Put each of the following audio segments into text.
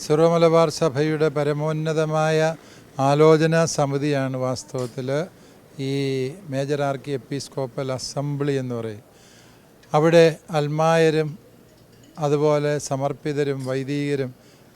Syro Malabar സഭയുടെ പരമോന്നതമായ ആലോചനാ സമിതിയാണ് വാസ്തവത്തിൽ ഈ മേജർ ആർക്കി എപ്പിസ്കോപ്പൽ അസംബ്ലി എന്ന് പറയും. അവിടെ അൽമായരും അതുപോലെ സമർപ്പിതരും വൈദികരും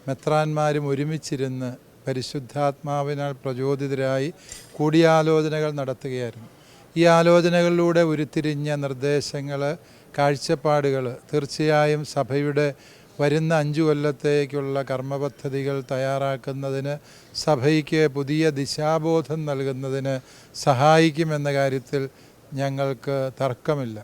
മെത്രാന്മാരും ഒരുമിച്ചിരുന്ന് പരിശുദ്ധാത്മാവിനാൽ പ്രചോദിതരായി കൂടിയാലോചനകൾ നടത്തുകയായിരുന്നു. ഈ ആലോചനകളിലൂടെ ഉരുത്തിരിഞ്ഞ നിർദ്ദേശങ്ങൾ കാഴ്ചപ്പാടുകൾ തീർച്ചയായും സഭയുടെ വരുന്ന അഞ്ചു കൊല്ലത്തേക്കുള്ള കർമ്മപദ്ധതികൾ തയ്യാറാക്കുന്നതിന് സഭയ്ക്ക് പുതിയ ദിശാബോധം നൽകുന്നതിന് സഹായിക്കുമെന്ന കാര്യത്തിൽ ഞങ്ങൾക്ക് തർക്കമില്ല.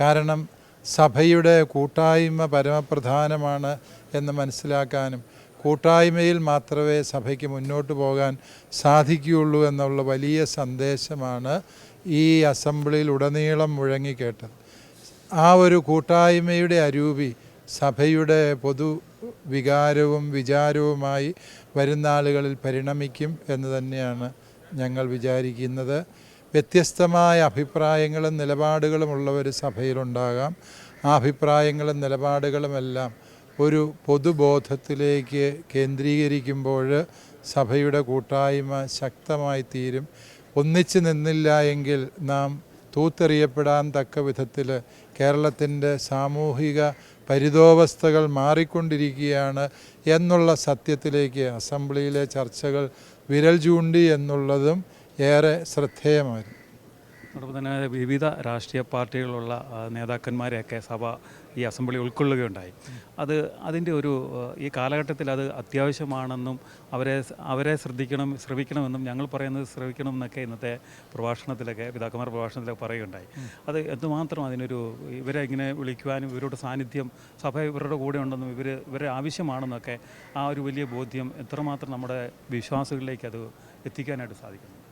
കാരണം സഭയുടെ കൂട്ടായ്മ പരമപ്രധാനമാണ് എന്ന് മനസ്സിലാക്കാനും കൂട്ടായ്മയിൽ മാത്രമേ സഭയ്ക്ക് മുന്നോട്ട് പോകാൻ സാധിക്കുകയുള്ളൂ എന്നുള്ള വലിയ സന്ദേശമാണ് ഈ അസംബ്ലിയിൽ ഉടനീളം മുഴങ്ങിക്കേട്ടത്. ആ ഒരു കൂട്ടായ്മയുടെ അരൂപി സഭയുടെ പൊതു വികാരവും വിചാരവുമായി വരുന്ന ആളുകളിൽ പരിണമിക്കും എന്ന് തന്നെയാണ് ഞങ്ങൾ വിചാരിക്കുന്നത്. വ്യത്യസ്തമായ അഭിപ്രായങ്ങളും നിലപാടുകളും ഉള്ള ഒരു സഭയിലുണ്ടാകാം. ആ അഭിപ്രായങ്ങളും നിലപാടുകളുമെല്ലാം ഒരു പൊതുബോധത്തിലേക്ക് കേന്ദ്രീകരിക്കുമ്പോൾ സഭയുടെ കൂട്ടായ്മ ശക്തമായി തീരും ഒന്നിച്ചു നിന്നില്ല എങ്കിൽ നാം തൂത്തെറിയപ്പെടാൻ തക്ക വിധത്തിൽ കേരളത്തിന്റെ സാമൂഹിക പരിതോവസ്ഥകൾ മാറിക്കൊണ്ടിരിക്കുകയാണ് എന്നുള്ള സത്യത്തിലേക്ക് അസംബ്ലിയിലെ ചർച്ചകൾ വിരൽ ചൂണ്ടി എന്നുള്ളതും ഏറെ ശ്രദ്ധേയമായിരുന്നു. അതോടൊപ്പം തന്നെ വിവിധ രാഷ്ട്രീയ പാർട്ടികളുള്ള നേതാക്കന്മാരെയൊക്കെ സഭ ഈ അസംബ്ലി ഉൾക്കൊള്ളുകയുണ്ടായി. അത് അതിന്റെ ഒരു ഈ കാലഘട്ടത്തിൽ അത് അത്യാവശ്യമാണെന്നും അവരെ അവരെ ശ്രദ്ധിക്കണം ശ്രമിക്കണമെന്നും ഞങ്ങൾ പറയുന്നത് ശ്രമിക്കണം എന്നൊക്കെ ഇന്നത്തെ പ്രഭാഷണത്തിലൊക്കെ പിതാക്കന്മാർ പ്രഭാഷണത്തിലൊക്കെ പറയുകയുണ്ടായി. അത് എന്തുമാത്രം അതിനൊരു ഇവരെ ഇങ്ങനെ വിളിക്കുവാനും ഇവരുടെ സാന്നിധ്യം സഭ ഇവരുടെ കൂടെ ഉണ്ടെന്നും ഇവർ ഇവരെ ആവശ്യമാണെന്നൊക്കെ ആ ഒരു വലിയ ബോധ്യം എത്രമാത്രം നമ്മുടെ വിശ്വാസികളിലേക്ക് അത് എത്തിക്കാനായിട്ട് സാധിക്കുന്നു.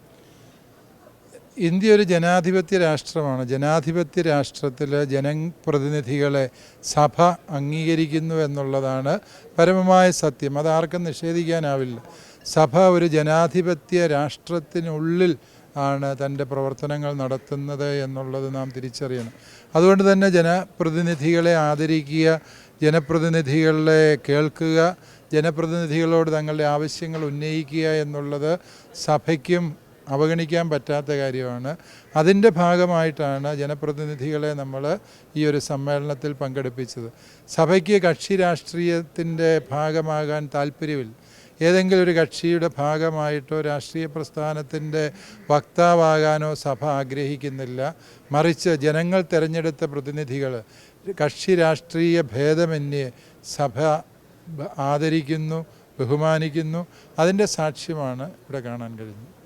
ഇന്ത്യ ഒരു ജനാധിപത്യ രാഷ്ട്രമാണ്. ജനാധിപത്യ രാഷ്ട്രത്തിൽ ജനപ്രതിനിധികളെ സഭ അംഗീകരിക്കുന്നു എന്നുള്ളതാണ് പരമമായ സത്യം. അതാർക്കും നിഷേധിക്കാനാവില്ല. സഭ ഒരു ജനാധിപത്യ രാഷ്ട്രത്തിനുള്ളിൽ ആണ് തന്റെ പ്രവർത്തനങ്ങൾ നടത്തുന്നത് എന്നുള്ളത് നാം തിരിച്ചറിയണം. അതുകൊണ്ട് തന്നെ ജനപ്രതിനിധികളെ ആദരിക്കുക ജനപ്രതിനിധികളെ കേൾക്കുക ജനപ്രതിനിധികളോട് തങ്ങളുടെ ആവശ്യങ്ങൾ ഉന്നയിക്കുക എന്നുള്ളത് സഭയ്ക്കും അവഗണിക്കാൻ പറ്റാത്ത കാര്യമാണ്. അതിന്റെ ഭാഗമായിട്ടാണ് ജനപ്രതിനിധികളെ നമ്മൾ ഈ ഒരു സമ്മേളനത്തിൽ പങ്കെടുപ്പിച്ചത്. സഭയ്ക്ക് കക്ഷി രാഷ്ട്രീയത്തിന്റെ ഭാഗമാകാൻ താല്പര്യമില്ല. ഏതെങ്കിലും ഒരു കക്ഷിയുടെ ഭാഗമായിട്ടോ രാഷ്ട്രീയ പ്രസ്ഥാനത്തിന്റെ വക്താവാകാനോ സഭ ആഗ്രഹിക്കുന്നില്ല. മറിച്ച് ജനങ്ങൾ തിരഞ്ഞെടുത്ത പ്രതിനിധികൾ കക്ഷി രാഷ്ട്രീയ ഭേദമന്യേ സഭ ആദരിക്കുന്നു ബഹുമാനിക്കുന്നു. അതിന്റെ സാക്ഷ്യമാണ് ഇവിടെ കാണാൻ കഴിഞ്ഞത്.